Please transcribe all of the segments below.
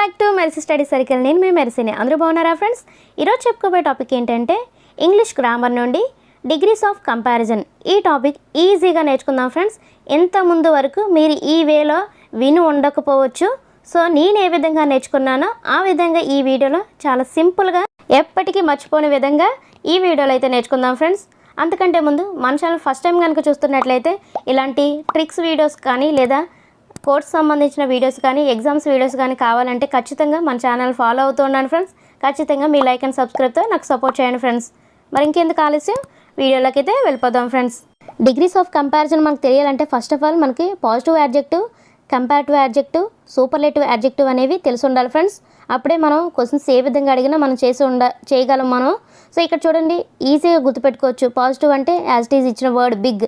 Back to Merisi study circle నేను మీ మెరిసిని అందరూ బాగున్నారా ఫ్రెండ్స్ ఈరోజు చెప్పుకోబోయే టాపిక్ ఏంటంటే ఇంగ్లీష్ గ్రామర్ నుండి డిగ్రీస్ ఆఫ్ కంపారిజన్ ఈ టాపిక్ ఈజీగా నేర్చుకుందాం ఫ్రెండ్స్ ఎంత ముందు వరకు మీరు ఈ వేలో విని ఉండకపోవచ్చు. సో నేను ఏ విధంగా నేర్చుకున్నానో ఆ విధంగా ఈ వీడియోలో చాలా సింపుల్గా ఎప్పటికీ మర్చిపోని విధంగా ఈ వీడియోలో అయితే నేర్చుకుందాం ఫ్రెండ్స్ అంతకంటే ముందు మన ఛానల్ ఫస్ట్ టైం కనుక చూస్తున్నట్లయితే ఇలాంటి ట్రిక్స్ వీడియోస్ కానీ లేదా కోర్స్ సంబంధించిన వీడియోస్ కానీ ఎగ్జామ్స్ వీడియోస్ కానీ కావాలంటే ఖచ్చితంగా మన ఛానల్ ఫాలో అవుతూ ఉండండి ఫ్రెండ్స్. ఖచ్చితంగా మీ లైక్ అండ్ సబ్స్క్రైబ్తో నాకు సపోర్ట్ చేయండి ఫ్రెండ్స్. మరి ఇంకెందుకు ఆలస్యం? వీడియోలకైతే వెళ్ళిపోదాం ఫ్రెండ్స్. డిగ్రీస్ ఆఫ్ కంపారిజన్ మనకు తెలియాలంటే ఫస్ట్ ఆఫ్ ఆల్ మనకి positive adjective comparative adjective superlative adjective అనేవి తెలిసి ఉండాలి ఫ్రెండ్స్. అప్పుడే మనం క్వశ్చన్స్ ఏ విధంగా అడిగినా మనం చేసి ఉండ చేయగలం మనం. సో ఇక్కడ చూడండి ఈజీగా గుర్తుపెట్టుకోవచ్చు. పాజిటివ్ అంటే యాజ్ ఇట్ ఈజ్ ఇచ్చిన వర్డ్ బిగ్.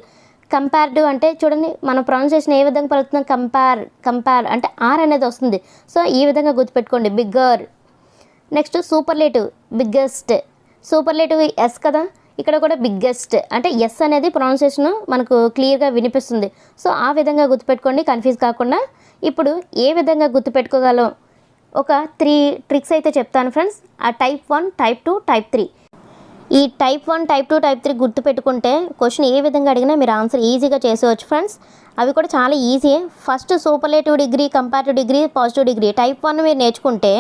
కంపారిటివ్ అంటే చూడండి మన ప్రొనౌన్సేషన్ ఏ విధంగా పలుకుతున్నాం కంపేర్ కంపేర్ అంటే ఆర్ అనేది వస్తుంది. సో ఈ విధంగా గుర్తుపెట్టుకోండి bigger next superlative biggest superlative yes కదా ఇక్కడ కూడా బిగ్గెస్ట్ అంటే ఎస్ అనేది ప్రొనౌన్సేషన్ మనకు క్లియర్గా వినిపిస్తుంది. సో ఆ విధంగా గుర్తుపెట్టుకోండి కన్ఫ్యూజ్ కాకుండా. ఇప్పుడు ఏ విధంగా గుర్తుపెట్టుకోగలం? ఒక త్రీ ట్రిక్స్ అయితే చెప్తాను ఫ్రెండ్స్ ఆ type one type two type three ఈ type one type two type three గుర్తు పెట్టుకుంటే క్వశ్చన్ ఏ విధంగా అడిగినా మీరు ఆన్సర్ ఈజీగా చేసేవచ్చు ఫ్రెండ్స్ అవి కూడా చాలా easy first superlative degree comparative degree positive degree type one మీరు నేర్చుకుంటే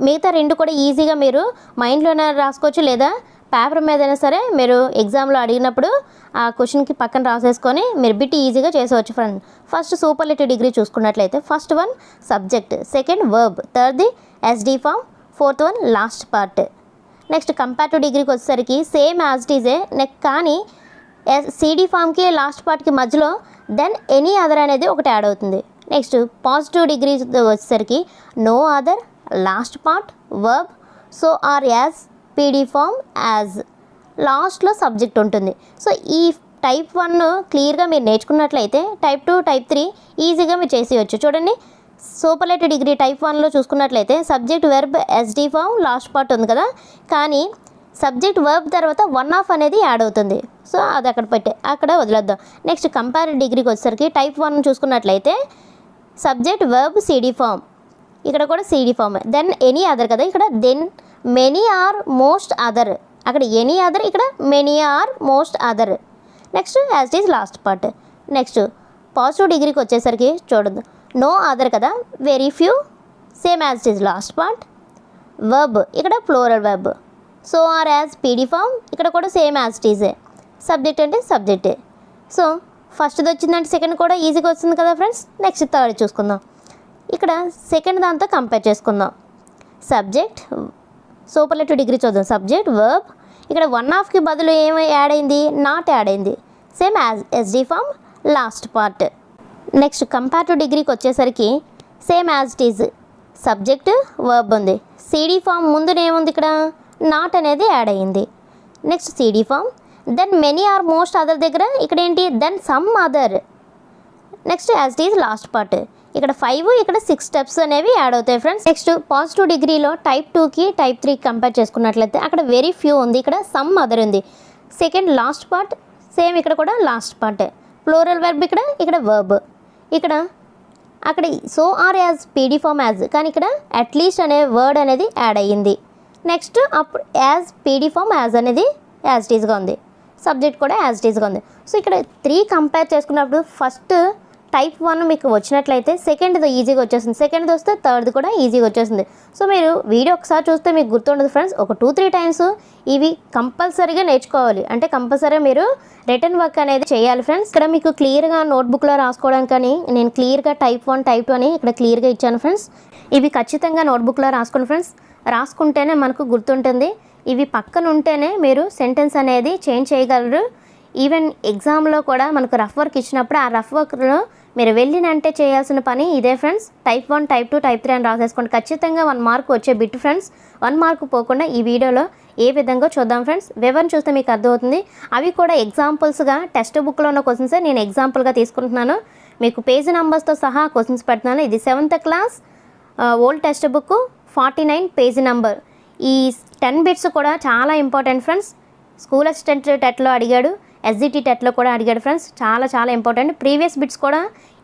మిగతా రెండు కూడా ఈజీగా మీరు మైండ్లోనే రాసుకోవచ్చు లేదా పేపర్ మీద అయినా సరే మీరు ఎగ్జామ్లో అడిగినప్పుడు ఆ క్వశ్చన్కి పక్కన రాసేసుకొని మీరు బిట్ ఈజీగా చేసేవచ్చు ఫ్రెండ్ ఫస్ట్ సూపర్లేటివ్ డిగ్రీ చూసుకున్నట్లయితే first one subject second verb థర్డ్ది SD form fourth one last part next compare డిగ్రీకి వచ్చేసరికి సేమ్ యాజ్ ఇట్ నెక్ కానీ సిడి ఫామ్కి లాస్ట్ పార్ట్కి మధ్యలో దెన్ ఎనీ అదర్ అనేది ఒకటి యాడ్ అవుతుంది. నెక్స్ట్ పాజిటివ్ డిగ్రీ వచ్చేసరికి no other last part verb so or as PD form as లాస్ట్లో సబ్జెక్ట్ ఉంటుంది. సో ఈ టైప్ వన్ క్లియర్గా మీరు నేర్చుకున్నట్లయితే టైప్ టూ టైప్ త్రీ ఈజీగా మీరు చేసేయచ్చు. చూడండి సూపర్లెట్ డిగ్రీ టైప్ వన్లో చూసుకున్నట్లయితే subject verb SD form last part ఉంది కదా. కానీ సబ్జెక్ట్ వర్బ్ తర్వాత వన్ ఆఫ్ అనేది యాడ్ అవుతుంది. సో అది అక్కడ పెట్టే అక్కడ వదిలేద్దాం. నెక్స్ట్ కంపేర్ డిగ్రీకి వచ్చేసరికి టైప్ వన్ చూసుకున్నట్లయితే సబ్జెక్ట్ వర్బ్ సీడీ ఫామ్ ఇక్కడ కూడా CD form then any other కదా ఇక్కడ. Then many or most other అక్కడ ఎనీ అదర్ ఇక్కడ many or most other next as is last part next positive డిగ్రీకి వచ్చేసరికి చూడదు నో అదర్ కదా? Very few same as is last part verb ఇక్కడ plural verb so or as PD form ఇక్కడ కూడా same as TJ subject అంటే సబ్జెక్టే so ఫస్ట్ది వచ్చిందంటే సెకండ్ కూడా ఈజీగా వస్తుంది కదా ఫ్రెండ్స్ నెక్స్ట్ థర్డ్ చూసుకుందాం. ఇక్కడ సెకండ్ దాంతో కంపేర్ చేసుకుందాం. సబ్జెక్ట్ సూపర్లేటివ్ డిగ్రీ చూద్దాం. సబ్జెక్ట్ వర్బ్ ఇక్కడ వన్ ఆఫ్కి బదులు ఏమి యాడ్ అయింది? నాట్ యాడ్ అయింది. Same as SD form last part next compare డిగ్రీకి వచ్చేసరికి same as it is subject verb ఉంది. సిడీ ఫామ్ ముందునేముంది ఇక్కడ? నాట్ అనేది యాడ్ అయ్యింది. Next CD form then many or most other దగ్గర ఇక్కడ ఏంటి? Then some other next as is last part ఇక్కడ ఫైవ్ ఇక్కడ సిక్స్ స్టెప్స్ అనేవి యాడ్ అవుతాయి ఫ్రెండ్స్ నెక్స్ట్ పాజిటివ్ డిగ్రీలో టైప్ టూకి టైప్ త్రీకి కంపేర్ చేసుకున్నట్లయితే అక్కడ వెరీ ఫ్యూ ఉంది. ఇక్కడ సమ్ అదర్ ఉంది. సెకండ్ లాస్ట్ పార్ట్ సేమ్ ఇక్కడ కూడా లాస్ట్ పార్ట్ ఫ్లోరల్ వెర్బ్ ఇక్కడ ఇక్కడ వర్బ్ ఇక్కడ అక్కడ so or as PD form as కానీ ఇక్కడ అట్లీస్ట్ అనే వర్డ్ అనేది యాడ్ అయ్యింది. నెక్స్ట్ అప్పుడు యాజ్ పీడీ ఫామ్ యాజ్ అనేది యాజ్ టీజ్గా ఉంది. సబ్జెక్ట్ కూడా యాజ్ టీజ్గా ఉంది. సో ఇక్కడ త్రీ కంపేర్ చేసుకున్నప్పుడు ఫస్ట్ టైప్ వన్ మీకు వచ్చినట్లయితే సెకండ్ది ఈజీగా వచ్చేస్తుంది. సెకండ్ది వస్తే థర్డ్ కూడా ఈజీగా వచ్చేస్తుంది. సో మీరు వీడియో ఒకసారి చూస్తే మీకు గుర్తుండదు ఫ్రెండ్స్ ఒక టూ త్రీ టైమ్స్ ఇవి కంపల్సరీగా నేర్చుకోవాలి. అంటే కంపల్సరీగా మీరు రిటర్న్ వర్క్ అనేది చేయాలి ఫ్రెండ్స్. ఇక్కడ మీకు క్లియర్గా నోట్బుక్లో రాసుకోవడానికి కానీ నేను క్లియర్గా టైప్ వన్ టైప్ టూ అని ఇక్కడ క్లియర్గా ఇచ్చాను ఫ్రెండ్స్. ఇవి ఖచ్చితంగా నోట్బుక్లో రాసుకోండి ఫ్రెండ్స్. రాసుకుంటేనే మనకు గుర్తుంటుంది. ఇవి పక్కన ఉంటేనే మీరు సెంటెన్స్ అనేది చేంజ్ చేయగలరు. ఈవెన్ ఎగ్జామ్లో కూడా మనకు రఫ్ వర్క్ ఇచ్చినప్పుడు ఆ రఫ్ వర్క్లో మీరు వెళ్ళినంటే చేయాల్సిన పని ఇదే friends. Type one type two type three అని రాసేసుకోండి. ఖచ్చితంగా వన్ మార్క్ వచ్చే బిట్ ఫ్రెండ్స్. వన్ మార్క్ పోకుండా ఈ వీడియోలో ఏ విధంగా చూద్దాం ఫ్రెండ్స్? వివరణ చూస్తే మీకు అర్థమవుతుంది. అవి కూడా ఎగ్జాంపుల్స్గా టెక్స్ట్ బుక్లో ఉన్న క్వశ్చన్సే నేను ఎగ్జాంపుల్గా తీసుకుంటున్నాను. మీకు పేజీ నెంబర్స్తో సహా క్వశ్చన్స్ పెడుతున్నాను. ఇది seventh class old text book forty nine page number ఈ టెన్ బిట్స్ కూడా చాలా ఇంపార్టెంట్ ఫ్రెండ్స్. స్కూల్ అసిస్టెంట్ టెట్లో అడిగాడు. ఎస్జిటి టెట్లో కూడా అడిగాడు ఫ్రెండ్స్. చాలా చాలా ఇంపార్టెంట్ ప్రీవియస్ బిట్స్ కూడా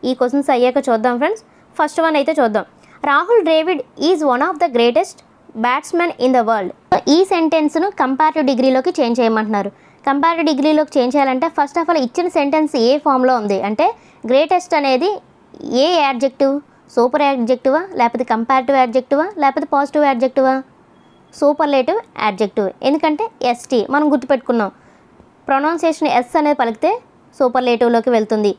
ఈ క్వశ్చన్స్ అయ్యాక చూద్దాం ఫ్రెండ్స్. ఫస్ట్ వన్ అయితే చూద్దాం. Rahul Dravid is one of the greatest batsmen in the world ఈ సెంటెన్స్ను కంపారిటివ్ డిగ్రీలోకి చేంజ్ చేయమంటున్నారు. కంపారిటివ్ డిగ్రీలోకి చేంజ్ చేయాలంటే ఫస్ట్ ఆఫ్ ఆల్ ఇచ్చిన సెంటెన్స్ ఏ ఫామ్లో ఉంది? అంటే గ్రేటెస్ట్ అనేది ఏ యాడ్జెక్టివ్ సూపర్ యాడ్జెక్టివా లేకపోతే కంపారిటివ్ యాడ్జెక్టివా లేకపోతే పాజిటివ్ యాడ్జెక్టివా సూపర్లేటివ్ యాడ్జెక్టివ్ ఎందుకంటే ఎస్టీ మనం గుర్తుపెట్టుకున్నాం. ప్రొనౌన్సియేషన్ ఎస్ అనేది పలికితే సూపర్లేటివ్లోకి వెళ్తుంది.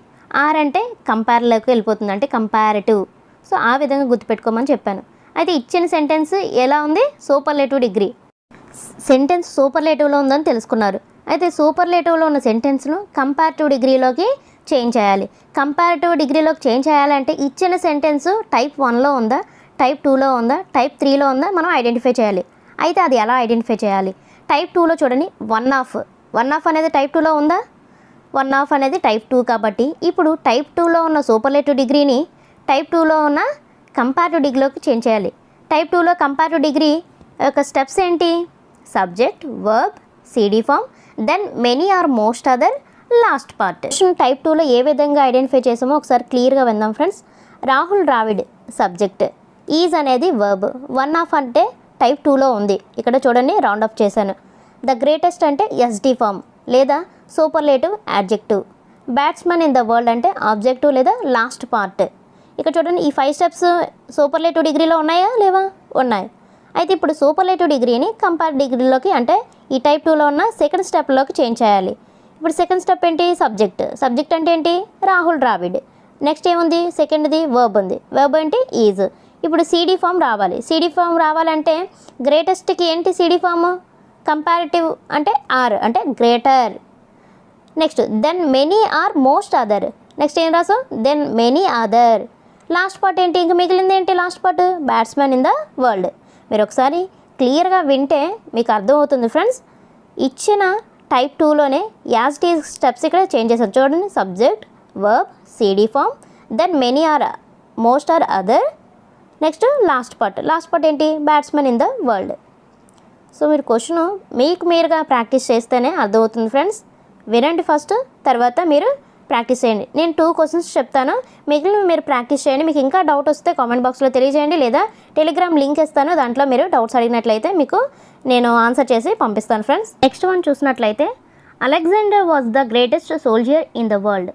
ఆర్ అంటే కంపేర్లోకి వెళ్ళిపోతుంది. అంటే కంపారిటివ్. సో ఆ విధంగా గుర్తుపెట్టుకోమని చెప్పాను. అయితే ఇచ్చిన సెంటెన్స్ ఎలా ఉంది? Superlative degree. సెంటెన్స్ సూపర్లేటివ్లో ఉందని తెలుసుకున్నారు. అయితే సూపర్లేటివ్లో ఉన్న సెంటెన్స్ను కంపారిటివ్ డిగ్రీలోకి చేంజ్ చేయాలి. కంపారిటివ్ డిగ్రీలోకి చేంజ్ చేయాలంటే ఇచ్చిన సెంటెన్స్ టైప్ వన్లో ఉందా? టైప్ టూలో ఉందా? టైప్ త్రీలో ఉందా? మనం ఐడెంటిఫై చేయాలి. అయితే అది ఎలా ఐడెంటిఫై చేయాలి? టైప్ టూలో చూడండి. వన్ ఆఫ్ వన్ ఆఫ్ అనేది టైప్ టూలో ఉందా? వన్ ఆఫ్ అనేది టైప్ టూ కాబట్టి ఇప్పుడు టైప్ టూలో ఉన్న సూపర్లేటివ్ డిగ్రీని టైప్ టూలో ఉన్న కంపారిటివ్ డిగ్రీలోకి చేంజ్ చేయాలి. టైప్ టూలో కంపారిటివ్ డిగ్రీ యొక్క స్టెప్స్ ఏంటి? Subject verb CD form than many or most other last part type టూలో ఏ విధంగా ఐడెంటిఫై చేసామో ఒకసారి క్లియర్గా విందాం friends Rahul Dravid subject is అనేది వర్బ్ వన్ ఆఫ్ అంటే టైప్ టూలో ఉంది. ఇక్కడ చూడండి రౌండ్ ఆఫ్ చేశాను. ద గ్రేటెస్ట్ అంటే ఎస్డి ఫామ్ లేదా superlative adjective batsmen in the world అంటే ఆబ్జెక్టివ్ లేదా లాస్ట్ పార్ట్ ఇక్కడ చూడండి ఈ ఫైవ్ స్టెప్స్ సూపర్లేటివ్ డిగ్రీలో ఉన్నాయా లేవా? ఉన్నాయి. అయితే ఇప్పుడు సూపర్లేటివ్ డిగ్రీని కంపేర్ డిగ్రీలోకి అంటే ఈ టైప్ టూలో ఉన్న సెకండ్ స్టెప్లోకి చేంజ్ చేయాలి. ఇప్పుడు సెకండ్ స్టెప్ ఏంటి? సబ్జెక్ట్ సబ్జెక్ట్ అంటే ఏంటి? రాహుల్ ద్రావిడ్. నెక్స్ట్ ఏముంది? సెకండ్ది వర్బ్ ఉంది. వర్బ్ ఏంటి ఈజ్ ఇప్పుడు సీడీ ఫామ్ రావాలి. సీడీ ఫామ్ రావాలంటే గ్రేటెస్ట్కి ఏంటి సీడీ ఫామ్ కంపారిటివ్ అంటే ఆర్ అంటే greater next than many or most other next ఏం రాసు than many other last part ఏంటి? ఇంక మిగిలింది ఏంటి last part batsmen in the world మీరు ఒకసారి క్లియర్గా వింటే మీకు అర్థమవుతుంది ఫ్రెండ్స్ ఇచ్చిన టైప్ టూలోనే యాజ్ టీ స్టెప్స్ ఇక్కడ చేంజ్ చేశారు. చూడండి subject verb CD form than many or most or other next last part last part ఏంటి? Batsmen in the world so మీరు క్వశ్చన్ మీకు మీరుగా ప్రాక్టీస్ చేస్తేనే అర్థమవుతుంది ఫ్రెండ్స్ వినండి ఫస్ట్ తర్వాత మీరు ప్రాక్టీస్ చేయండి. నేను టూ క్వశ్చన్స్ చెప్తాను. మిగిలిన మీరు ప్రాక్టీస్ చేయండి. మీకు ఇంకా డౌట్ వస్తే కామెంట్ బాక్స్లో తెలియజేయండి. లేదా టెలిగ్రామ్ లింక్ ఇస్తాను. దాంట్లో మీరు డౌట్స్ అడిగినట్లయితే మీకు నేను ఆన్సర్ చేసి పంపిస్తాను ఫ్రెండ్స్ నెక్స్ట్ వన్ చూసినట్లయితే Alexander was the greatest soldier in the world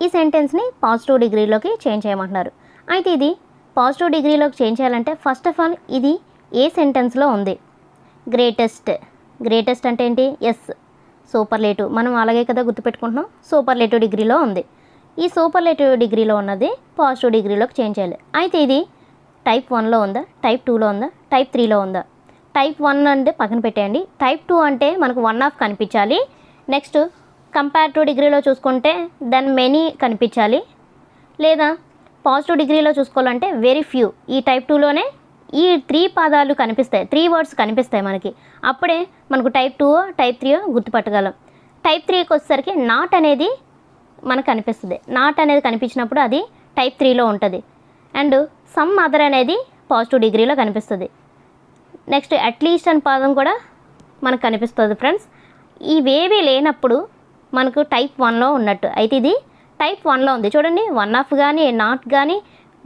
ఈ సెంటెన్స్ని పాజిటివ్ డిగ్రీలోకి చేంజ్ చేయమంటున్నారు. అయితే ఇది పాజిటివ్ డిగ్రీలోకి చేంజ్ చేయాలంటే ఫస్ట్ ఆఫ్ ఆల్ ఇది ఏ సెంటెన్స్లో ఉంది? గ్రేటెస్ట్. గ్రేటెస్ట్ అంటే ఏంటి? ఎస్. సూపర్లేటివ్ మనం అలాగే కదా గుర్తుపెట్టుకుంటున్నాం. సూపర్లేటివ్ డిగ్రీలో ఉంది. ఈ సూపర్లేటివ్ డిగ్రీలో ఉన్నది పాజిటివ్ డిగ్రీలోకి చేంజ్ చేయాలి. అయితే ఇది టైప్ వన్లో ఉందా? టైప్ టూలో ఉందా? టైప్ త్రీలో ఉందా? టైప్ వన్ అంటే పక్కన పెట్టేయండి. టైప్ టూ అంటే మనకు వన్ ఆఫ్ కనిపించాలి. నెక్స్ట్ కంపారిటివ్ డిగ్రీలో చూసుకుంటే దెన్ మెనీ కనిపించాలి. లేదా పాజిటివ్ డిగ్రీలో చూసుకోవాలంటే వెరీ ఫ్యూ. ఈ టైప్ టూలోనే ఈ త్రీ పదాలు కనిపిస్తాయి త్రీ వర్డ్స్ కనిపిస్తాయి మనకి. అప్పుడే మనకు టైప్ టూ టైప్ త్రీ గుర్తుపట్టగలం. టైప్ త్రీకి వచ్చేసరికి నాట్ అనేది మనకు కనిపిస్తుంది. నాట్ అనేది కనిపించినప్పుడు అది టైప్ త్రీలో ఉంటుంది. అండ్ సమ్ అదర్ అనేది పాజిటివ్ డిగ్రీలో కనిపిస్తుంది. నెక్స్ట్ అట్లీస్ట్ అనే పదం కూడా మనకు కనిపిస్తుంది ఫ్రెండ్స్ ఇవేవి లేనప్పుడు మనకు టైప్ వన్లో ఉన్నట్టు. అయితే ఇది టైప్ వన్లో ఉంది. చూడండి వన్ ఆఫ్ కానీ నాట్ కానీ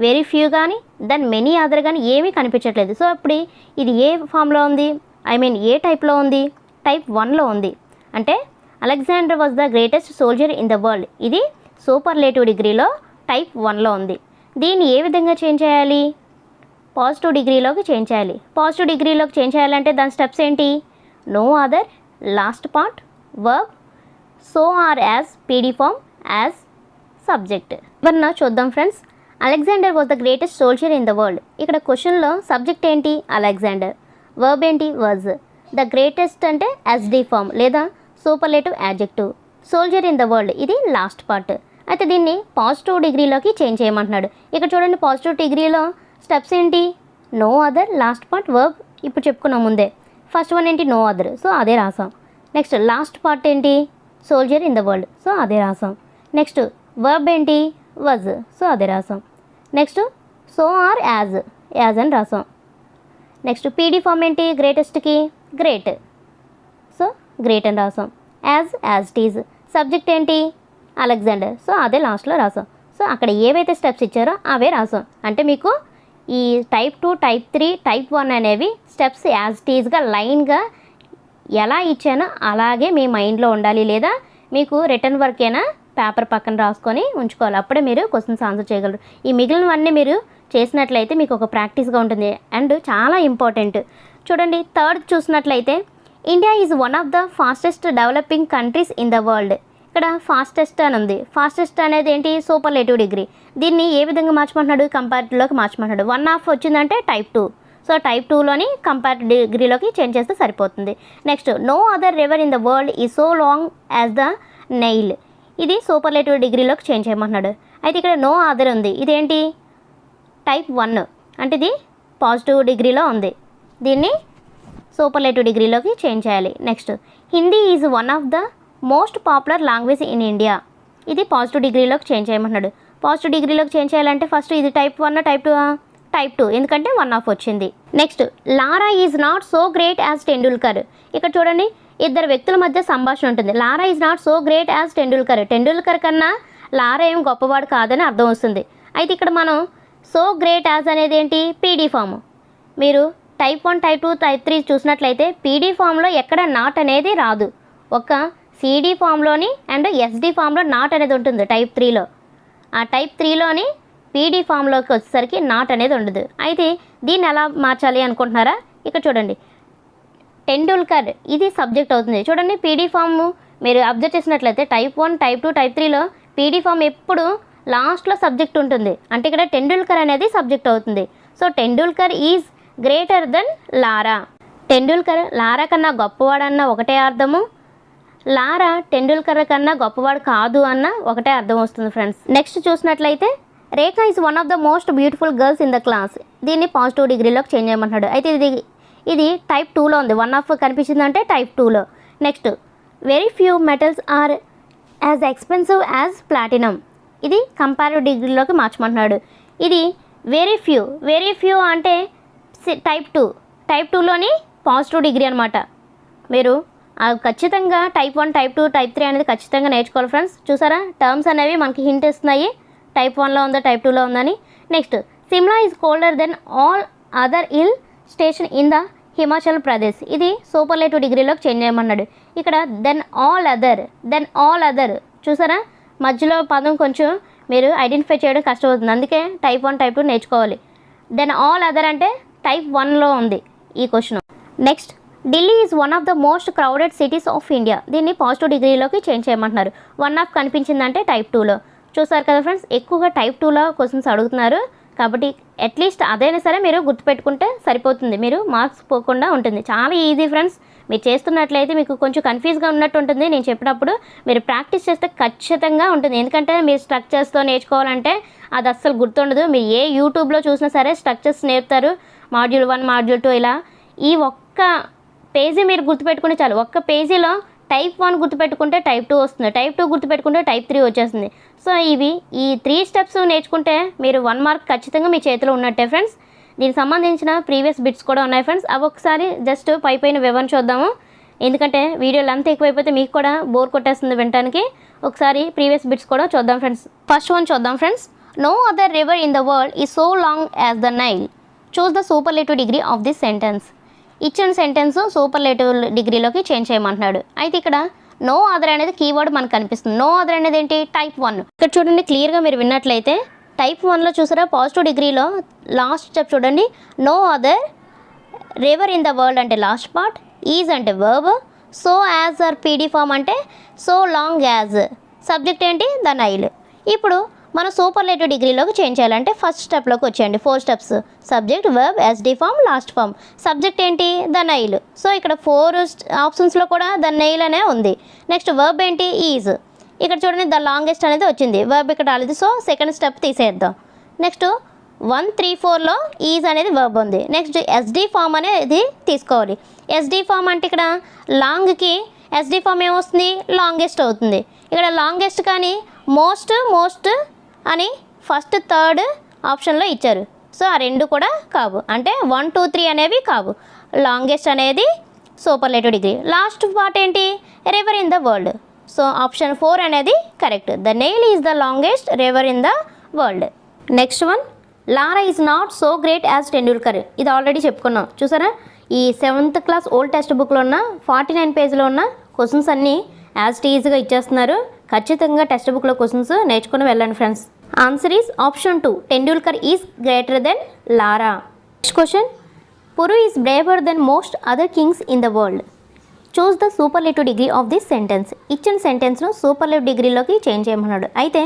వెరీ ఫ్యూ కానీ దెన్ మెనీ అదర్ కానీ ఏమీ కనిపించట్లేదు. సో అప్పుడు ఇది ఏ ఫామ్లో ఉంది? ఐ మీన్ ఏ టైప్లో ఉంది? టైప్ వన్లో ఉంది. అంటే Alexander was the greatest soldier in the world ఇది సూపర్లేటివ్ డిగ్రీలో టైప్ వన్లో ఉంది. దీన్ని ఏ విధంగా చేంజ్ చేయాలి? పాజిటివ్ డిగ్రీలోకి చేంజ్ చేయాలి. పాజిటివ్ డిగ్రీలోకి చేంజ్ చేయాలంటే దాని స్టెప్స్ ఏంటి? No other last part verb so or as PD form as subject ఇవన్న చూద్దాం friends Alexander was the greatest soldier in the world ఇక్కడ క్వశ్చన్లో సబ్జెక్ట్ ఏంటి? అలెగ్జాండర్ వర్బ్ ఏంటి? వాజ్ ద గ్రేటెస్ట్ అంటే ఎస్డి ఫామ్ లేదా superlative adjective soldier in the world ఇది last part అయితే దీన్ని పాజిటివ్ డిగ్రీలోకి చేంజ్ చేయమంటున్నాడు. ఇక్కడ చూడండి పాజిటివ్ డిగ్రీలో స్టెప్స్ ఏంటి? No other last part verb ఇప్పుడు చెప్పుకున్నాం ముందే. ఫస్ట్ వన్ ఏంటి? నో అదర్ సో అదే రాసాం. నెక్స్ట్ లాస్ట్ పార్ట్ ఏంటి? Soldier in the world so అదే రాసాం. నెక్స్ట్ వర్బ్ ఏంటి? వజ్ సో అదే రాసాం. Next so or as as అని రాసాం. నెక్స్ట్ పీడీ ఫామ్ ఏంటి? గ్రేటెస్ట్కి గ్రేట్ సో గ్రేట్ అని రాసాం. యాజ్ యాజ్ టీజ్ సబ్జెక్ట్ ఏంటి? అలెగ్జాండర్ సో అదే లాస్ట్లో రాసాం. సో అక్కడ ఏవైతే స్టెప్స్ ఇచ్చారో అవే రాసాం. అంటే మీకు ఈ type two type three type one అనేవి స్టెప్స్ యాజ్ టీజ్గా లైన్గా ఎలా ఇచ్చానో అలాగే మీ మైండ్లో ఉండాలి. లేదా మీకు రిటర్న్ వర్క్ అయినా పేపర్ పక్కన రాసుకొని ఉంచుకోవాలి. అప్పుడే మీరు క్వశ్చన్స్ ఆన్సర్ చేయగలరు. ఈ మిగిలినవన్నీ మీరు చేసినట్లయితే మీకు ఒక ప్రాక్టీస్గా ఉంటుంది. అండ్ చాలా ఇంపార్టెంట్ చూడండి థర్డ్ చూసినట్లయితే India is one of the fastest developing countries in the world ఇక్కడ ఫాస్టెస్ట్ అని ఉంది. ఫాస్టెస్ట్ అనేది ఏంటి? సూపర్లేటివ్ డిగ్రీ దీన్ని ఏ విధంగా మార్చమంటున్నాడు? కంపారిటివ్లోకి మార్చమంటున్నాడు. వన్ ఆఫ్ వచ్చిందంటే టైప్ టూ సో టైప్ టూలోని కంపారిటివ్ డిగ్రీలోకి చేంజ్ చేస్తే సరిపోతుంది. Next no other river in the world ఈ so long as the Nile ఇది సూపర్లేటివ్ డిగ్రీలోకి చేంజ్ చేయమంటున్నాడు. అయితే ఇక్కడ నో అదర్ ఉంది. ఇదేంటి? Type one. అంటే ఇది పాజిటివ్ డిగ్రీలో ఉంది. దీన్ని సూపర్లేటివ్ డిగ్రీలోకి చేంజ్ చేయాలి. Next. Hindi is one of the most popular language in India. ఇది పాజిటివ్ డిగ్రీలోకి చేంజ్ చేయమంటున్నాడు. పాజిటివ్ డిగ్రీలోకి చేంజ్ చేయాలంటే ఫస్ట్ ఇది type one type two type two. ఎందుకంటే వన్ ఆఫ్ వచ్చింది. Next. Lara is not so great as Tendulkar. ఇక్కడ చూడండి. ఇద్దరు వ్యక్తుల మధ్య సంభాషణ ఉంటుంది. Lara is not so great as Tendulkar. Tendulkar కన్నా లారా ఏం గొప్పవాడు కాదని అర్థం వస్తుంది. అయితే ఇక్కడ మనం సో గ్రేట్ యాజ్ అనేది ఏంటి? PD form. మీరు type one type two type three చూసినట్లయితే పీడీ ఫామ్లో ఎక్కడ నాట్ అనేది రాదు. ఒక సిడీ ఫామ్లోని అండ్ ఎస్డి ఫామ్లో నాట్ అనేది ఉంటుంది టైప్ త్రీలో ఆ టైప్ త్రీలోని పీడీ ఫామ్లోకి వచ్చేసరికి నాట్ అనేది ఉండదు. అయితే దీన్ని ఎలా మార్చాలి అనుకుంటున్నారా? ఇక్కడ చూడండి. టెండూల్కర్ ఇది సబ్జెక్ట్ అవుతుంది. చూడండి పీడీ ఫామ్ మీరు అబ్జర్వ్ చేసినట్లయితే type one type two type త్రీలో పీడీ ఫామ్ ఎప్పుడు లాస్ట్లో సబ్జెక్ట్ ఉంటుంది. అంటే ఇక్కడ టెండూల్కర్ అనేది సబ్జెక్ట్ అవుతుంది. So Tendulkar is greater than Lara. Tendulkar Lara కన్నా గొప్పవాడన్న ఒకటే అర్థము. లారా టెండూల్కర్ కన్నా గొప్పవాడు కాదు అన్న ఒకటే అర్థం వస్తుంది ఫ్రెండ్స్. నెక్స్ట్ చూసినట్లయితే Rekha is one of the most beautiful girls in the class దీన్ని పాజిటివ్ డిగ్రీలోకి చేంజ్ చేయమంటున్నాడు. అయితే ఇది ఇది టైప్ టూలో ఉంది. వన్ ఆఫ్ కనిపించిందంటే టైప్ టూలో next very few metals are as expensive as platinum ఇది కంపారిటివ్ డిగ్రీలోకి మార్చమంటున్నాడు. ఇది వెరీ ఫ్యూ వెరీ ఫ్యూ అంటే టైప్ టూ టైప్ టూలోని పాజిటివ్ డిగ్రీ అనమాట మీరు ఖచ్చితంగా type one type two type three అనేది ఖచ్చితంగా నేర్చుకోవాలి ఫ్రెండ్స్ చూసారా? టర్మ్స్ అనేవి మనకి హింట్ ఇస్తున్నాయి. టైప్ వన్లో ఉందా టైప్ టూలో ఉందని next Shimla is colder than all other hill station in the Himachal Pradesh. ఇది సూపర్లేటివ్ డిగ్రీలోకి చేంజ్ చేయమన్నాడు ఇక్కడ than all other than all other. చూసారా? మధ్యలో పదం కొంచెం మీరు ఐడెంటిఫై చేయడం కష్టమవుతుంది. అందుకే టైప్ వన్ టైప్ టూ నేర్చుకోవాలి. దెన్ ఆల్ అదర్ అంటే టైప్ వన్లో ఉంది ఈ question. Next Delhi is one of the most crowded cities of India. దీన్ని పాజిటివ్ డిగ్రీలోకి చేంజ్ చేయమంటున్నారు. వన్ ఆఫ్ కనిపించిందంటే టైప్ టూలో. చూసారు కదా ఫ్రెండ్స్ ఎక్కువగా టైప్ టూలో క్వశ్చన్స్ అడుగుతున్నారు. కాబట్టి అట్లీస్ట్ అదైనా సరే మీరు గుర్తుపెట్టుకుంటే సరిపోతుంది. మీరు మార్క్స్ పోకుండా ఉంటుంది. చాలా ఈజీ ఫ్రెండ్స్ మీరు చేస్తున్నట్లయితే మీకు కొంచెం కన్ఫ్యూజ్గా ఉన్నట్టు ఉంటుంది. నేను చెప్పినప్పుడు మీరు ప్రాక్టీస్ చేస్తే ఖచ్చితంగా ఉంటుంది. ఎందుకంటే మీరు స్ట్రక్చర్స్తో నేర్చుకోవాలంటే అది అస్సలు గుర్తుండదు. మీరు ఏ యూట్యూబ్లో చూసినా సరే స్ట్రక్చర్స్ నేర్పుతారు. మాడ్యూల్ వన్ మాడ్యూల్ టూ ఇలా. ఈ ఒక్క పేజీ మీరు గుర్తుపెట్టుకుంటే చాలు. ఒక్క పేజీలో టైప్ వన్ గుర్తుపెట్టుకుంటే టైప్ టూ వస్తుంది. టైప్ టూ గుర్తుపెట్టుకుంటే టైప్ త్రీ వచ్చేస్తుంది. సో ఇవి ఈ త్రీ స్టెప్స్ నేర్చుకుంటే మీరు వన్ మార్క్ ఖచ్చితంగా మీ చేతిలో ఉన్నట్టే ఫ్రెండ్స్. దీనికి సంబంధించిన ప్రీవియస్ బిట్స్ కూడా ఉన్నాయి ఫ్రెండ్స్. అవి ఒకసారి జస్ట్ పై పైన వివరణ చూద్దాము. ఎందుకంటే వీడియో లెంత్ ఎక్కువైపోతే మీకు కూడా బోర్ కొట్టేస్తుంది వినడానికి ఒకసారి ప్రీవియస్ బిట్స్ కూడా చూద్దాం ఫ్రెండ్స్. ఫస్ట్ వన్ చూద్దాం friends. No other river in the world ఈ so long as the Nile choose the superlative degree of this sentence. ఇచ్చిన సెంటెన్స్ సూపర్లేటివ్ డిగ్రీలోకి చేంజ్ చేయమంటున్నాడు. అయితే ఇక్కడ నో అదర్ అనేది కీవర్డ్ మనకు కనిపిస్తుంది. నో అదర్ అనేది ఏంటి? టైప్ వన్ ఇక్కడ చూడండి క్లియర్గా మీరు విన్నట్లయితే టైప్ వన్లో చూసారా? పాజిటివ్ డిగ్రీలో లాస్ట్ స్టెప్ చూడండి. No other river in the world అంటే లాస్ట్ పార్ట్ ఈజ్ అంటే verb so as or PD form అంటే సో లాంగ్ యాజ్ సబ్జెక్ట్ ఏంటి? ద నైల్ ఇప్పుడు మనం సూపర్లేటివ్ డిగ్రీలోకి చేంజ్ చేయాలంటే ఫస్ట్ స్టెప్లోకి వచ్చేయండి. Four steps subject verb SD form last form subject ఏంటి? ద నైల్ సో ఇక్కడ ఫోర్ ఆప్షన్స్లో కూడా ద నైల్ అనే ఉంది. నెక్స్ట్ వర్బ్ ఏంటి? ఈజ్ ఇక్కడ చూడండి ద లాంగెస్ట్ అనేది వచ్చింది. వర్బ్ ఇక్కడ రాలేదు. సో సెకండ్ స్టెప్ తీసేద్దాం. నెక్స్ట్ వన్ త్రీ ఫోర్లో ఈజ్ అనేది వర్బ్ ఉంది. నెక్స్ట్ ఎస్డి ఫామ్ అనేది తీసుకోవాలి. ఎస్డి ఫామ్ అంటే ఇక్కడ లాంగ్కి ఎస్డి ఫామ్ ఏమొస్తుంది? లాంగెస్ట్ అవుతుంది. ఇక్కడ లాంగెస్ట్ కానీ మోస్ట్ మోస్ట్ అని ఫస్ట్ థర్డ్ ఆప్షన్లో ఇచ్చారు. సో ఆ రెండు కూడా కావు. అంటే వన్ టూ త్రీ అనేవి కావు. లాంగెస్ట్ అనేది సూపర్లేటివ్ డిగ్రీ లాస్ట్ పార్ట్ ఏంటి? River in the world so option four అనేది correct the Nile is the longest river in the world next one Lara is not so great as Tendulkar ఇది already చెప్పుకున్నాం. చూసారా? ఈ seventh class old text బుక్లో ఉన్న forty nine పేజ్లో ఉన్న questions అన్నీ యాజ్ ఈజీగా ఇచ్చేస్తున్నారు. ఖచ్చితంగా టెక్స్ట్ బుక్లో క్వశ్చన్స్ నేర్చుకుని వెళ్ళండి friends answer is option two Tendulkar is greater than Lara next question Puru is braver than most other kings in the world choose the superlative degree of this sentence ఇచ్చిన సెంటెన్స్ను superlative డిగ్రీలోకి change చేయమన్నాడు. అయితే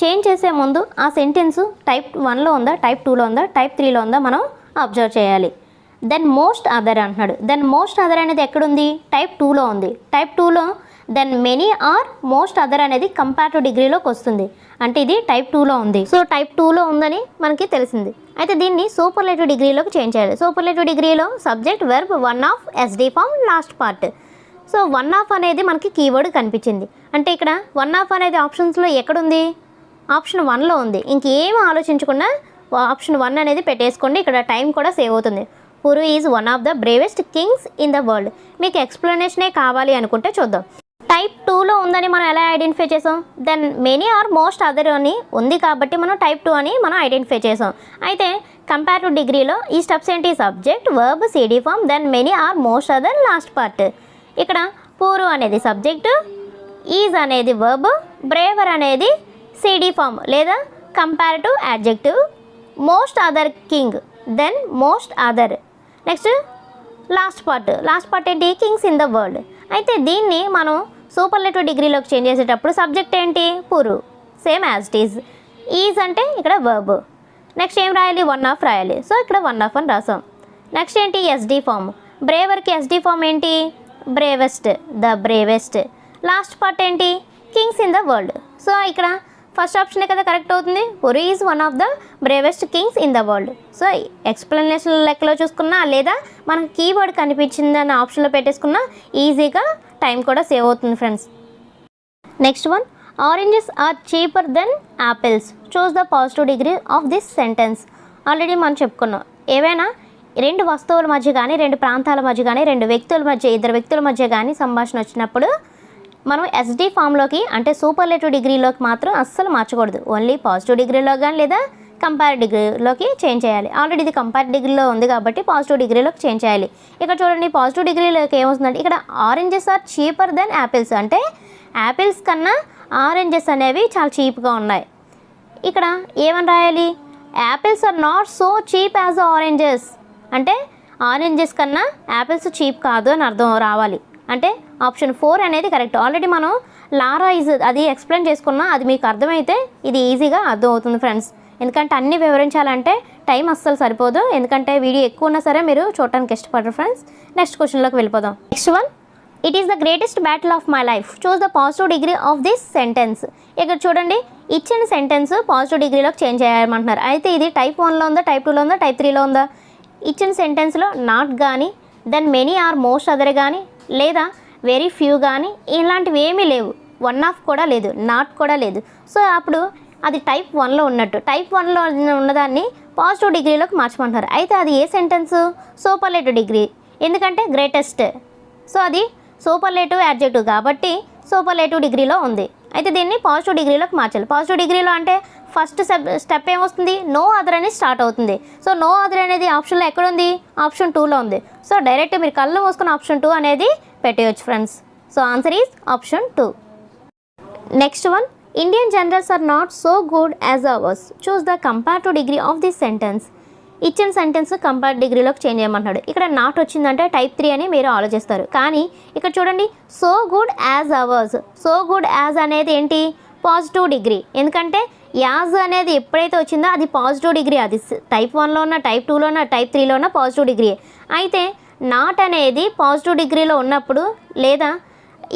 change చేసే ముందు ఆ sentence type వన్లో ఉందా టైప్ టూలో ఉందా టైప్ త్రీలో ఉందా మనం అబ్జర్వ్ చేయాలి. దెన్ మోస్ట్ అదర్ అంటున్నాడు. దెన్ మోస్ట్ అదర్ అనేది ఎక్కడుంది టైప్ టూలో ఉంది. టైప్ టూలో than many or most other అనేది కంపారిటివ్ డిగ్రీలోకి వస్తుంది. అంటే ఇది టైప్ టూలో ఉంది. సో టైప్ టూలో ఉందని మనకి తెలిసింది. అయితే దీన్ని సూపర్లేటివ్ డిగ్రీలోకి చేంజ్ చేయాలి. సూపర్లేటివ్ డిగ్రీలో subject verb one of SD form last part so one of అనేది మనకి కీవర్డ్ కనిపించింది. అంటే ఇక్కడ వన్ ఆఫ్ అనేది ఆప్షన్స్లో ఎక్కడుంది? ఆప్షన్ వన్లో ఉంది. ఇంకేం ఆలోచించకుండా ఆప్షన్ వన్ అనేది పెట్టేసుకోండి. ఇక్కడ టైం కూడా సేవ్ అవుతుంది. Puru is one of the bravest kings in the world మీకు ఎక్స్ప్లెనేషనే కావాలి అనుకుంటే చూద్దాం. టైప్ టూలో ఉందని మనం ఎలా ఐడెంటిఫై చేసాం? Than many or most other అని ఉంది కాబట్టి మనం టైప్ టూ అని మనం ఐడెంటిఫై చేసాం. అయితే కంపేర్ టు డిగ్రీలో ఈ స్టెప్స్ ఏంటి? Subject verb CD form than many or most other last part ఇక్కడ పూరు అనేది సబ్జెక్టు ఈజ్ అనేది వర్బ్ బ్రేవర్ అనేది సిడీ ఫామ్ లేదా comparative adjective most other king than most other next last part last part ఏంటి? Kings in the world అయితే దీన్ని మనం superlative డిగ్రీలోకి చేంజ్ చేసేటప్పుడు సబ్జెక్ట్ ఏంటి? Puru. Same as it is. Is అంటే ఇక్కడ వర్బ్ నెక్స్ట్ ఏం రాయాలి? వన్ ఆఫ్ రాయాలి. సో ఇక్కడ వన్ ఆఫ్ అని రాసాం. నెక్స్ట్ ఏంటి? ఎస్డి ఫామ్ బ్రేవర్కి ఎస్డి ఫామ్ ఏంటి? Bravest the bravest last part ఏంటి? Kings in the world so ఇక్కడ ఫస్ట్ ఆప్షనే కదా కరెక్ట్ అవుతుంది? Puru is one of the bravest kings in the world so explanation లెక్కలో చూసుకున్నా లేదా మనకు కీవర్డ్ కనిపించిందని ఆప్షన్లో పెట్టేసుకున్నా ఈజీగా టైం కూడా సేవ్ అవుతుంది friends next one oranges are cheaper than apples choose the positive degree of this sentence already మనం చెప్పుకున్నాం. ఏవైనా రెండు వస్తువుల మధ్య కానీ రెండు ప్రాంతాల మధ్య కానీ రెండు వ్యక్తుల మధ్య ఇద్దరు వ్యక్తుల మధ్య కానీ సంభాషణ వచ్చినప్పుడు మనం ఎస్డి ఫామ్లోకి అంటే సూపర్లేటివ్ డిగ్రీలోకి మాత్రం అస్సలు మార్చకూడదు. ఓన్లీ పాజిటివ్ డిగ్రీలో కానీ లేదా కంపేర్ డిగ్రీలోకి చేంజ్ చేయాలి. ఆల్రెడీ ఇది కంపేర్ డిగ్రీలో ఉంది కాబట్టి పాజిటివ్ డిగ్రీలోకి చేంజ్ చేయాలి. ఇక్కడ చూడండి పాజిటివ్ డిగ్రీలోకి ఏమవుతుందంటే ఇక్కడ oranges are cheaper than apples అంటే యాపిల్స్ కన్నా ఆరెంజెస్ అనేవి చాలా చీప్గా ఉన్నాయి. ఇక్కడ ఏమని రాయాలి? Apples are not so cheap as oranges అంటే ఆరెంజెస్ కన్నా యాపిల్స్ చీప్ కాదు అని అర్థం రావాలి. అంటే ఆప్షన్ ఫోర్ అనేది కరెక్ట్. ఆల్రెడీ మనం లారా ఈజ్ అది ఎక్స్ప్లెయిన్ చేసుకున్నా అది మీకు అర్థమైతే ఇది ఈజీగా అర్థం అవుతుంది ఫ్రెండ్స్ ఎందుకంటే అన్ని వివరించాలంటే టైం అస్సలు సరిపోదు. ఎందుకంటే వీడియో ఎక్కువ ఉన్నా సరే మీరు చూడటానికి ఇష్టపడరు ఫ్రెండ్స్ నెక్స్ట్ క్వశ్చన్లోకి వెళ్ళిపోదాం. Next one it is the greatest battle of my life choose the positive degree of this sentence ఇక్కడ చూడండి ఇచ్చిన సెంటెన్స్ పాజిటివ్ డిగ్రీలోకి చేంజ్ చేయమంటున్నారు అయితే ఇది టైప్ వన్లో ఉందా టైప్ టూలో ఉందా టైప్ త్రీలో ఉందా? ఇచ్చిన సెంటెన్స్లో నాట్ కానీ than many or most other కానీ లేదా వెరీ ఫ్యూ కానీ ఇలాంటివి ఏమీ లేవు. వన్ ఆఫ్ కూడా లేదు నాట్ కూడా లేదు. సో అప్పుడు అది టైప్ వన్లో ఉన్నట్టు. టైప్ వన్లో ఉన్నదాన్ని పాజిటివ్ డిగ్రీలోకి మార్చమంటున్నారు అయితే అది ఏ సెంటెన్స్ సూపర్లేటివ్ డిగ్రీ ఎందుకంటే గ్రేటెస్ట్ సో అది సూపర్లేటివ్ యాడ్జెక్టివ్ కాబట్టి సూపర్లేటివ్ డిగ్రీలో ఉంది. అయితే దీన్ని పాజిటివ్ డిగ్రీలోకి మార్చాలి. పాజిటివ్ డిగ్రీలో అంటే ఫస్ట్ స్టెప్ స్టెప్ ఏమొస్తుంది? నో అదర్ అనేది స్టార్ట్ అవుతుంది. సో నో అదర్ అనేది ఆప్షన్లో ఎక్కడ ఉంది ఆప్షన్ టూలో ఉంది. సో డైరెక్ట్ మీరు కళ్ళు మూసుకున్న ఆప్షన్ టూ అనేది పెట్టేయచ్చు friends. So answer is option two. Next one Indian generals are not so good as ours. Choose the compare degree of this sentence. ఇచ్చిన సెంటెన్స్ కంపేర్ డిగ్రీలోకి చేంజ్ చేయమంటున్నాడు. ఇక్కడ నాట్ వచ్చిందంటే type three అని మీరు ఆలోచిస్తారు. కానీ ఇక్కడ చూడండి so good as ours. So good as అనేది ఏంటి? Positive degree. ఎందుకంటే యాజ్ అనేది ఎప్పుడైతే వచ్చిందో అది పాజిటివ్ డిగ్రీ. అది టైప్ వన్లో ఉన్న టైప్ టూలో ఉన్న టైప్ త్రీలో ఉన్న పాజిటివ్ డిగ్రీ. అయితే నాట్ అనేది పాజిటివ్ డిగ్రీలో ఉన్నప్పుడు లేదా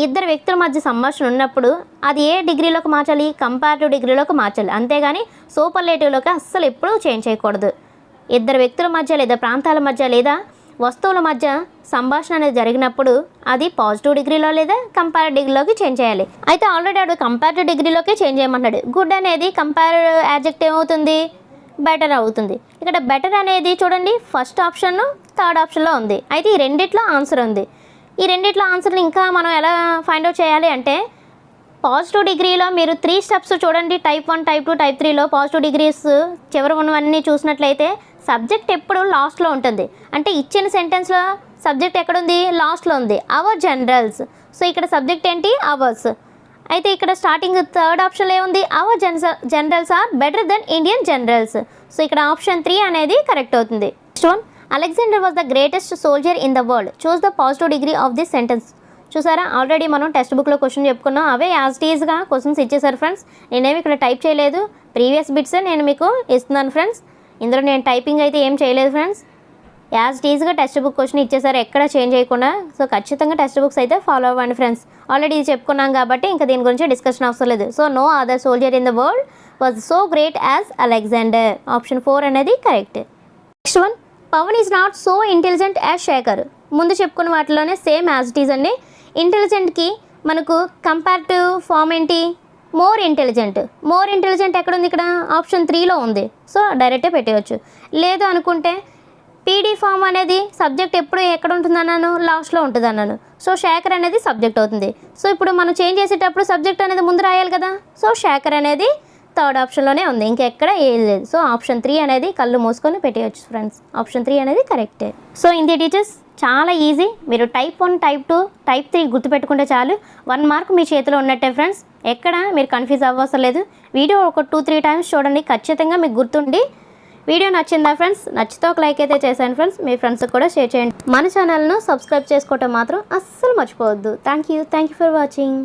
ఇద్దరు వ్యక్తుల మధ్య సంభాషణ ఉన్నప్పుడు అది ఏ డిగ్రీలోకి మార్చాలి? కంపారిటివ్ డిగ్రీలోకి మార్చాలి. అంతేగాని సూపర్లేటివ్లోకి అస్సలు ఎప్పుడూ చేంజ్ చేయకూడదు. ఇద్దరు వ్యక్తుల మధ్య లేదా ప్రాంతాల మధ్య లేదా వస్తువుల మధ్య సంభాషణ అనేది జరిగినప్పుడు అది పాజిటివ్ డిగ్రీలో లేదా కంపేర్ డిగ్రీలోకి చేంజ్ చేయాలి. అయితే ఆల్రెడీ ఆడు కంపేర్ డిగ్రీలోకి చేంజ్ చేయమన్నాడు గుడ్ అనేది కంపేర్ యాజెక్ట్ ఏమవుతుంది బెటర్ అవుతుంది. ఇక్కడ బెటర్ అనేది చూడండి ఫస్ట్ ఆప్షన్ థర్డ్ ఆప్షన్లో ఉంది. అయితే ఈ రెండిట్లో ఆన్సర్ ఉంది. ఈ రెండిట్లో ఆన్సర్ని ఇంకా మనం ఎలా ఫైండ్ అవుట్ చేయాలి అంటే పాజిటివ్ డిగ్రీలో మీరు త్రీ స్టెప్స్ చూడండి type one type two type త్రీలో పాజిటివ్ డిగ్రీస్ చివరి ఉన్నవన్నీ చూసినట్లయితే సబ్జెక్ట్ ఎప్పుడు లాస్ట్లో ఉంటుంది. అంటే ఇచ్చిన సెంటెన్స్లో సబ్జెక్ట్ ఎక్కడుంది? లాస్ట్లో ఉంది. Our generals. సో ఇక్కడ సబ్జెక్ట్ ఏంటి? అవర్స్. అయితే ఇక్కడ స్టార్టింగ్ థర్డ్ ఆప్షన్లో ఏముంది? Our gen generals are better than Indian generals. So ఇక్కడ ఆప్షన్ త్రీ అనేది కరెక్ట్ అవుతుంది. Next one Alexander was the greatest soldier in the world choose the positive degree of this sentence చూసారా? Already మనం text బుక్లో question చెప్పుకున్నాం. అవే as టీజ్గా questions ఇచ్చేసారు ఫ్రెండ్స్ నేనేమి ఇక్కడ టైప్ చేయలేదు. ప్రీవియస్ బిట్స్ నేను మీకు ఇస్తున్నాను ఫ్రెండ్స్ ఇందులో నేను టైపింగ్ అయితే ఏం చేయలేదు ఫ్రెండ్స్ యాజ్ టీజ్గా టెక్స్ట్ బుక్ క్వశ్చన్ ఇచ్చేసారు ఎక్కడ చేంజ్ చేయకుండా. సో ఖచ్చితంగా టెక్స్ట్ బుక్స్ అయితే ఫాలో అవ్వండి ఫ్రెండ్స్ ఆల్రెడీ ఇది చెప్పుకున్నాం కాబట్టి ఇంకా దీని గురించి డిస్కషన్ అవసరం లేదు. So no other soldier in the world was so great as Alexander option four అనేది correct next one Pavan is not so intelligent as Shekhar ముందు చెప్పుకున్న వాటిలోనే సేమ్ యాజ్ ఇట్ ఈజ్ అండి. ఇంటెలిజెంట్కి మనకు కంపారిటివ్ ఫామ్ ఏంటి? More intelligent. మోర్ ఇంటెలిజెంట్ ఎక్కడ ఉంది ఇక్కడ? ఆప్షన్ త్రీలో ఉంది. సో డైరెక్టే పెట్టేయచ్చు. లేదు అనుకుంటే పీడీ ఫామ్ అనేది సబ్జెక్ట్ ఎప్పుడు ఎక్కడ ఉంటుంది అన్నాను లాస్ట్లో ఉంటుంది అన్నాను సో శేఖర్ అనేది సబ్జెక్ట్ అవుతుంది. సో ఇప్పుడు మనం చేంజ్ చేసేటప్పుడు సబ్జెక్ట్ అనేది ముందు రాయాలి కదా? సో శేఖర్ అనేది థర్డ్ ఆప్షన్లోనే ఉంది. ఇంకెక్కడ ఏది లేదు. సో ఆప్షన్ త్రీ అనేది కళ్ళు మూసుకొని పెట్టేయచ్చు ఫ్రెండ్స్. ఆప్షన్ త్రీ అనేది కరెక్టే. సో ఇంది టీచర్స్ చాలా ఈజీ మీరు type one type two type three గుర్తుపెట్టుకుంటే చాలు. వన్ మార్క్ మీ చేతిలో ఉన్నట్టే ఫ్రెండ్స్ ఎక్కడ మీరు కన్ఫ్యూజ్ అవ్వవసరం లేదు. వీడియో ఒక టూ త్రీ టైమ్స్ చూడండి. ఖచ్చితంగా మీకు గుర్తుండి. వీడియో నచ్చిందా ఫ్రెండ్స్ నచ్చితే ఒక లైక్ అయితే చేశాను ఫ్రెండ్స్ మీ ఫ్రెండ్స్కి కూడా షేర్ చేయండి. మన ఛానల్ను సబ్స్క్రైబ్ చేసుకోవటం మాత్రం అస్సలు మర్చిపోవద్దు. Thank you thank you for watching